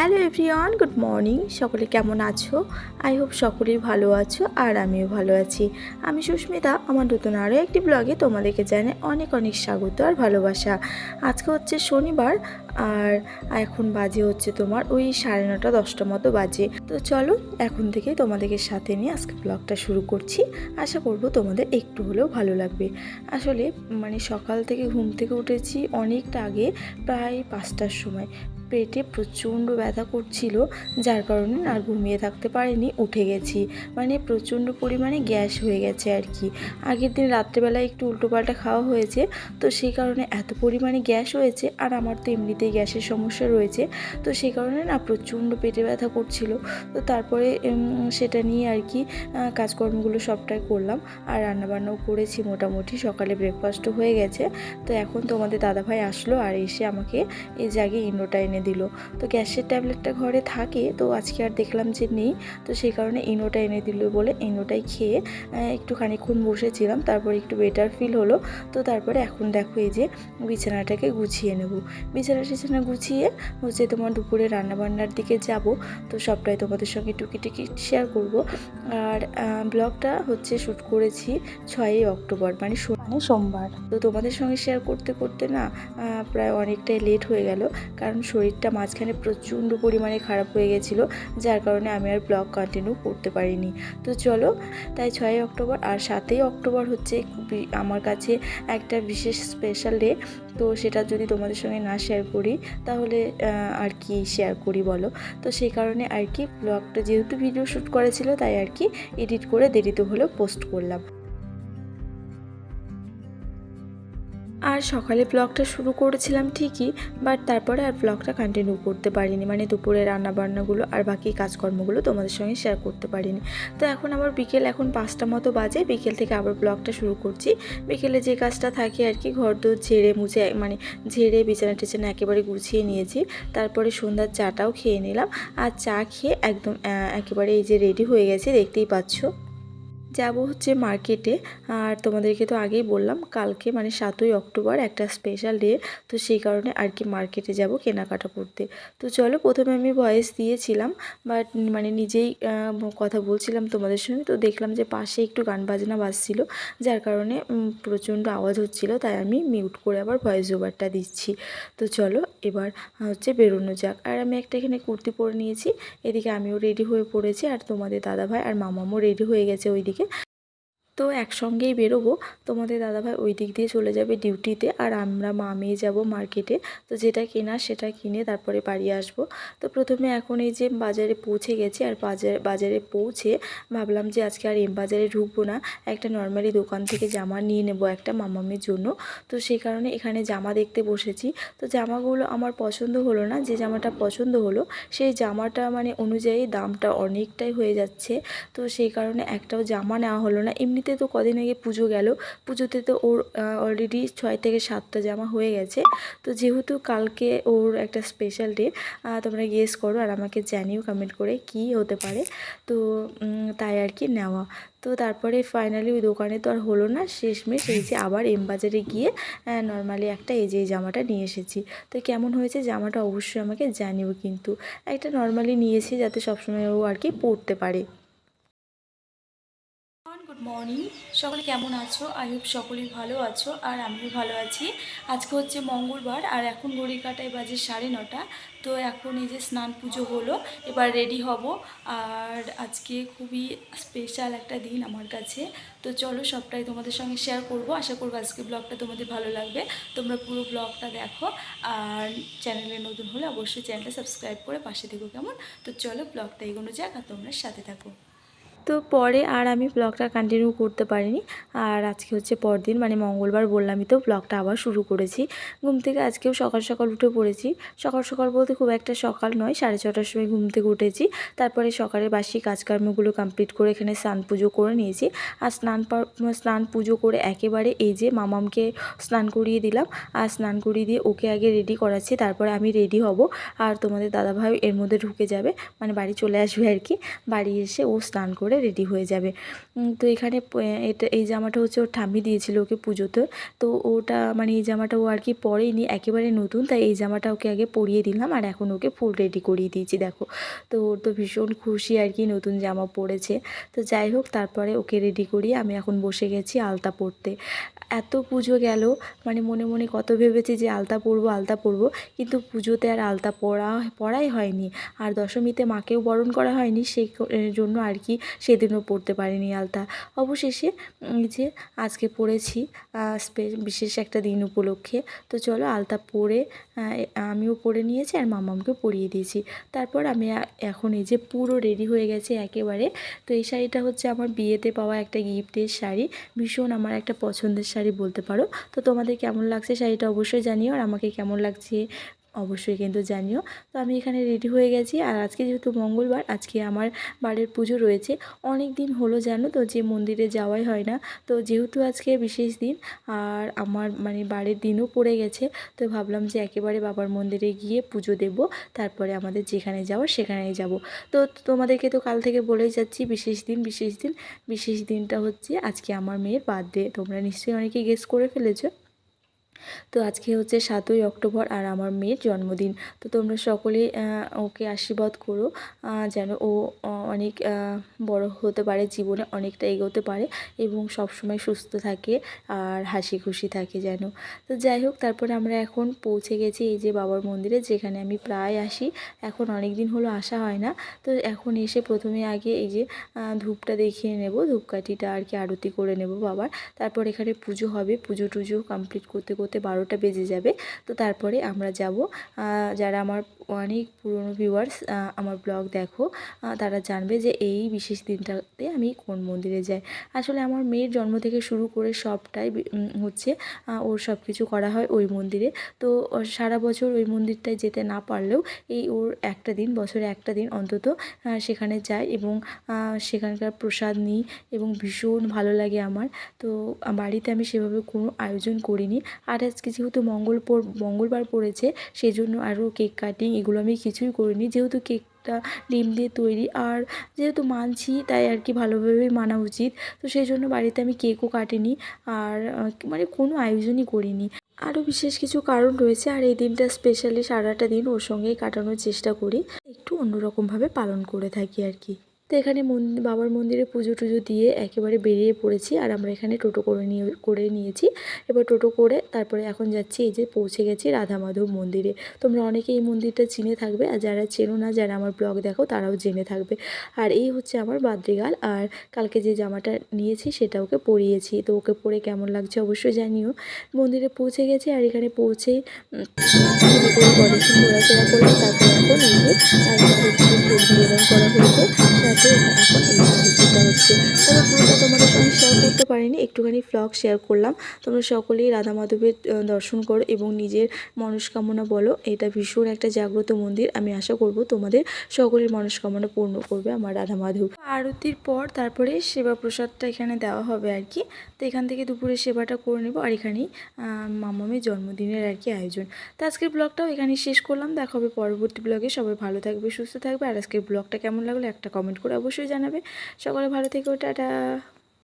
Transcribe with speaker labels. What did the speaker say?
Speaker 1: Hello everyone, good morning. সকলে কেমন আছো? আই হোপ সকলেই ভালো আছো আর আমিও ভালো আছি। আমি সুস্মিতা, আমার নতুন আরও একটি ব্লগে তোমাদেরকে জানে অনেক অনেক স্বাগত আর ভালোবাসা। আজকে হচ্ছে শনিবার আর এখন বাজে হচ্ছে তোমার ওই সাড়ে নটা, দশটা মতো বাজে। তো চলো এখন থেকে তোমাদেরকে সাথে নিয়ে আজকে ব্লগটা শুরু করছি। আশা করব তোমাদের একটু হলেও ভালো লাগবে। আসলে মানে সকাল থেকে ঘুম থেকে উঠেছি অনেকটা আগে, প্রায় পাঁচটার সময়। পেটে প্রচণ্ড ব্যথা করছিল, যার কারণে আর ঘুমিয়ে থাকতে পারিনি, উঠে গেছি। মানে প্রচণ্ড পরিমাণে গ্যাস হয়ে গেছে আর কি। আগের দিন রাত্রেবেলায় একটু উল্টোপাল্টা খাওয়া হয়েছে, তো সেই কারণে এত পরিমাণে গ্যাস হয়েছে, আর আমার তো এমনিতেই গ্যাসের সমস্যা রয়েছে, তো সেই কারণে না প্রচণ্ড পেটে ব্যথা করছিল। তো তারপরে সেটা নিয়ে আর কি কাজকর্মগুলো সবটাই করলাম, আর রান্নাবান্নাও করেছি মোটামুটি, সকালে ব্রেকফাস্টও হয়ে গেছে। তো এখন তোমাদের দাদাভাই আসলো আর এসে আমাকে এই জায়গায় ইনোটা এনে দিল। তো গ্যাসের ট্যাবলেটটা ঘরে থাকে, তো আজকে আর দেখলাম যে নেই। তো সেই কারণে ইনোটা এনে দিল বলে ইনোটাই খেয়ে একটু খানিক্ষণ বসেছিলাম, তারপরে একটু বেটার ফিল হলো। তো তারপরে এখন দেখো এই যে বিছানাটাকে গুছিয়ে নেব। বিছানা টিছানা গুছিয়ে হচ্ছে তোমার দুপুরে রান্নাবান্নার দিকে যাব। তো সবটাই তোমাদের সঙ্গে টুকিটুকি শেয়ার করব। আর ব্লগটা হচ্ছে শ্যুট করেছি ছয়ই অক্টোবর মানে মানে সোমবার। তো তোমাদের সঙ্গে শেয়ার করতে করতে না প্রায় অনেকটাই লেট হয়ে গেল, কারণ শরীরটা মাঝখানে প্রচণ্ড পরিমাণে খারাপ হয়ে গেছিল, যার কারণে আমি আর ব্লগ কন্টিনিউ করতে পারিনি। তো চলো, তাই ছয়ই অক্টোবর আর সাতই অক্টোবর হচ্ছে আমার কাছে একটা বিশেষ স্পেশাল ডে তো সেটা যদি তোমাদের সঙ্গে না শেয়ার করি, তাহলে আর কি শেয়ার করি বলো? তো সেই কারণে আর কি, ব্লগটা যেহেতু ভিডিও শ্যুট করেছিল, তাই আর কি এডিট করে দেরিতে হলেও পোস্ট করলাম। আর সকালে ব্লগটা শুরু করেছিলাম ঠিকই বাট তারপরে আর ব্লগটা কন্টিনিউ করতে পারিনি। মানে দুপুরে রান্নাবান্নাগুলো আর বাকি কাজকর্মগুলো তোমাদের সঙ্গে শেয়ার করতে পারিনি। তো এখন আবার বিকেল এখন পাঁচটা মতো বাজে, বিকেল থেকে আবার ব্লগটা শুরু করছি। বিকেলে যে কাজটা থাকে আর কি, ঘর দোর ঝেড়ে মুছে মানে ঝেড়ে বিছানা টিছানা একেবারে গুছিয়ে নিয়েছি। তারপরে সন্ধ্যার চাটাও খেয়ে নিলাম। আর চা খেয়ে একদম একেবারে এই যে রেডি হয়ে গেছে, দেখতেই পাচ্ছ। যাব হচ্ছে মার্কেটে আর তোমাদেরকে তো আগেই বললাম, কালকে মানে সাতই অক্টোবর একটা স্পেশাল ডে তো সেই কারণে আর কি মার্কেটে যাব কেনাকাটা করতে। তো চলো প্রথমে আমি ভয়েস দিয়েছিলাম বাট মানে নিজেই কথা বলছিলাম তোমাদের সঙ্গে, তো দেখলাম যে পাশে একটু গান বাজনা বাজছিল, যার কারণে প্রচণ্ড আওয়াজ হচ্ছিল, তাই আমি মিউট করে আবার ভয়েস ওভারটা দিচ্ছি। তো চলো এবার হচ্ছে বেরোনো যাক। আর আমি একটা এখানে কুর্তি পরে নিয়েছি, এদিকে আমিও রেডি হয়ে পড়েছি, আর তোমাদের দাদা ভাই আর মামামও রেডি হয়ে গেছে ওইদিকে। তো একসঙ্গেই বেরোবো। তোমাদের দাদাভাই ওই দিক দিয়ে চলে যাবে ডিউটিতে আর আমরা মা মেয়ে যাব মার্কেটে তো যেটা কেনা সেটা কিনে তারপরে বাড়ি আসব। তো প্রথমে এখন এই যে বাজারে পৌঁছে গেছি আর বাজার, বাজারে পৌঁছে ভাবলাম যে আজকে আর এম বাজারে ঢুকবো না। একটা নর্মালি দোকান থেকে জামা নিয়ে নেব একটা মামামের জন্য। তো সেই কারণে এখানে জামা দেখতে বসেছি। তো জামাগুলো আমার পছন্দ হলো না, যে জামাটা পছন্দ হলো সেই জামাটা মানে অনুযায়ী দামটা অনেকটাই হয়ে যাচ্ছে। তো সেই কারণে একটাও জামা নেওয়া হলো না। এমনিতে তো কদিন আগে পুজো গেল। পুজোতে তো ওর অলরেডি ছয় থেকে সাতটা জামা হয়ে গেছে। তো যেহেতু কালকে ওর একটা স্পেশাল ডে তোমরা গেস করো আর আমাকে জানিও কমেন্ট করে কি হতে পারে। তো তাই আর কি নেওয়া। তো তারপরে ফাইনালি ওই দোকানে তো আর হলো না, শেষমেশ এই যে আবার এম বাজারে গিয়ে নর্মালি একটা এই যে জামাটা নিয়ে এসেছি। তো কেমন হয়েছে জামাটা অবশ্যই আমাকে জানিও কিন্তু। একটা নর্মালি নিয়েছি যাতে সবসময় ও আর কি পরতে পারে। Good morning. সকলে কেমন আছো? আই হোপ সকলেই ভালো আছো আর আমিও ভালো আছি। আজকে হচ্ছে মঙ্গলবার আর এখন ঘড়ি কাটায় বাজে সাড়ে নটা। তো এখন এই যে স্নান পুজো হলো, এবার রেডি হব। আর আজকে খুবই স্পেশাল একটা দিন আমার কাছে। তো চলো সবটাই তোমাদের সঙ্গে শেয়ার করব। আশা করব আজকে ব্লগটা তোমাদের ভালো লাগবে। তোমরা পুরো ব্লগটা দেখো। আর চ্যানেলে নতুন হলে অবশ্যই চ্যানেলটা সাবস্ক্রাইব করে পাশে থেকো কেমন? তো চলো ব্লগটা এগোনো যাক আর তোমরা সাথে থাকো। তো পরে আর আমি ব্লগটা কন্টিনিউ করতে পারিনি। আর আজকে হচ্ছে পরদিন মানে মঙ্গলবার বললামই তো ব্লগটা আবার শুরু করেছি। ঘুম থেকে আজকেও সকাল সকাল উঠে পড়েছি। সকাল সকাল বলতে খুব একটা সকাল নয়, সাড়ে ছটার সময় ঘুম থেকে উঠেছি। তারপরে সকালে বাসি কাজকর্মগুলো কমপ্লিট করে এখানে স্নান পুজো করে নিয়েছি। আর স্নান স্নান পুজো করে একেবারে এই যে মামামকে স্নান করিয়ে দিলাম। আর স্নান করিয়ে দিয়ে ওকে আগে রেডি করাচ্ছি, তারপরে আমি রেডি হব। আর তোমাদের দাদাভাই এর মধ্যে ঢুকে যাবে মানে বাড়ি চলে আসবে আর কি। বাড়ি এসে ও স্নান করে রেডি হয়ে যাবে। তো এখানে এটা, এই জামাটা হচ্ছে ওর ঠাম্মি দিয়েছিল ওকে পুজোতে। তো ওটা মানে এই জামাটা ও আর কি পরেইনি একেবারে নতুন, তাই এই জামাটা ওকে আগে পরিয়ে দিলাম আর এখন ওকে ফুল রেডি করিয়ে দিয়েছি, দেখো। তো ওর তো ভীষণ খুশি আর কি নতুন জামা পরেছে। তো যাই হোক, তারপরে ওকে রেডি করিয়ে আমি এখন বসে গেছি আলতা পরতে। এত পুজো গেল মানে মনে মনে কত ভেবেছি যে আলতা পরবো আলতা পরবো, কিন্তু পুজোতে আর আলতা পরা, পরাই হয়নি। আর দশমীতে মাকেও বরণ করা হয়নি, সেই জন্য আর কি সেদিনও পরতে পারিনি আলতা। অবশেষে যে আজকে পড়েছি বিশেষ একটা দিন উপলক্ষে। তো চলো আলতা পরে আমিও পরে নিয়েছি আর মামামকেও পরিয়ে দিয়েছি। তারপর আমি এখন এই যে পুরো রেডি হয়ে গেছে একেবারে। তো এই শাড়িটা হচ্ছে আমার বিয়েতে পাওয়া একটা গিফটের শাড়ি। ভীষণ আমার একটা পছন্দের শাড়ি বলতে পারো। তো তোমাদের কেমন লাগছে শাড়িটা অবশ্যই জানিও আর আমাকে কেমন লাগছে অবশ্যই কিন্তু জানিও। তো আমি এখানে রেডি হয়ে গেছি আর আজকে যেহেতু মঙ্গলবার, আজকে আমার বাড়ির পুজো রয়েছে। অনেক দিন হলো জানো তো যে মন্দিরে যাওয়াই হয় না। তো যেহেতু আজকে বিশেষ দিন আর আমার মানে বাড়ির দিনও পড়ে গেছে, তো ভাবলাম যে একেবারে বাবার মন্দিরে গিয়ে পুজো দেব। তারপরে আমাদের যেখানে যাওয়ার সেখানেই যাব। তো তোমাদেরকে তো কাল থেকে বলেই যাচ্ছি বিশেষ দিন বিশেষ দিন। বিশেষ দিনটা হচ্ছে আজকে আমার মেয়ের বার্থডে তোমরা নিশ্চয়ই অনেকেই গেস করে ফেলেছো। তো আজকে হচ্ছে সাতই অক্টোবর আর আমার মেয়ের জন্মদিন। তো তোমরা সকলে ওকে আশীর্বাদ করো যেন ও অনেক বড় হতে পারে, জীবনে অনেকটা এগোতে পারে এবং সবসময় সুস্থ থাকে আর হাসি খুশি থাকে যেন। তো যাই হোক, তারপরে আমরা এখন পৌঁছে গেছি এই যে বাবার মন্দিরে, যেখানে আমি প্রায় আসি। এখন অনেক দিন হলো আসা হয় না। তো এখন এসে প্রথমে আগে এই যে ধূপটা দেখিয়ে নেব, ধূপকাঠিটা আর কি আরতি করে নেব বাবার। তারপর এখানে পুজো হবে, পুজো টুজো কমপ্লিট করতে করতে বারোটা বেজে যাবে। তো তারপরে আমরা যাব যারা আমার অনেক পুরনো ভিউয়ার্স আমার ব্লগ দেখো। তারা জানবে যে এই বিশেষ দিনটাতে আমি কোন মন্দিরে যাই। আসলে আমার মেয়ের জন্ম থেকে শুরু করে সবটাই হচ্ছে ওর সব কিছু করা হয় ওই মন্দিরে। তো সারা বছর ওই মন্দিরটায় যেতে না পারলেও এই ওর একটা দিন, বছরে একটা দিন অন্তত সেখানে যাই এবং সেখানকার প্রসাদ নিই এবং ভীষণ ভালো লাগে আমার। তো বাড়িতে আমি সেভাবে কোনো আয়োজন করিনি। আর আজকে যেহেতু মঙ্গল মঙ্গলবার পড়েছে সেই জন্য আরও কেক কাটিং এগুলো আমি কিছুই করিনি। যেহেতু কেকটা ডিম দিয়ে তৈরি আর যেহেতু মানছি তাই আর কি ভালোভাবেই মানা উচিত। তো সেই জন্য বাড়িতে আমি কেকও কাটিনি আর মানে কোনো আয়োজনই করিনি। আরও বিশেষ কিছু কারণ রয়েছে আর এই দিনটা স্পেশালি সারাটা দিন ওর সঙ্গেই কাটানোর চেষ্টা করি। একটু অন্যরকমভাবে পালন করে থাকি আর কি। তো এখানে বাবার মন্দিরে পুজো টুজো দিয়ে একেবারে বেরিয়ে পড়েছি আর আমরা এখানে টোটো করে নিয়ে, করে নিয়েছি। এবার টোটো করে তারপরে এখন যাচ্ছি, এই যে পৌঁছে গেছি রাধা মাধব মন্দিরে। তোমরা অনেকে এই মন্দিরটা চিনে থাকবে আর যারা চেনো না, যারা আমার ব্লগ দেখো, তারাও জেনে থাকবে। আর এই হচ্ছে আমার বাদ্রিগাল আর কালকে যে জামাটা নিয়েছি সেটা ওকে পরিয়েছি। তো ওকে পরে কেমন লাগছে অবশ্যই জানিও। মন্দিরে পৌঁছে গেছি আর এখানে করে কলেজে ঘোরাফেরা করলাম তারপরে এখন এই যে করা হয়েছে। সাথে এখন এই আরতিটা হচ্ছে তবে পুরোটা তোমাদের সঙ্গে শেয়ার করতে পারিনি, একটুখানি ফ্লগ শেয়ার করলাম। তোমরা সকলেই রাধা মাধবের দর্শন করো এবং নিজের মনস্কামনা বলো। এটা ভীষণ একটা জাগ্রত মন্দির। আমি আশা করব তোমাদের সকলের মনস্কামনা পূর্ণ করবে আমার রাধা মাধব। আরতির পর তারপরে সেবা প্রসাদটা এখানে দেওয়া হবে আর কি। তো এখান থেকে দুপুরে সেবাটা করে নেব আর এখানেই মামামের জন্মদিনের আর কি আয়োজন। তো আজকের ব্লগটাও এখানে শেষ করলাম। দেখা হবে পরবর্তী ব্লগে সবাই ভালো থাকবে, সুস্থ থাকবে। আর আজকের ব্লগটা কেমন লাগল একটা কমেন্ট করে অবশ্যই জানাবে। সকলে ভালো থেকো টাটা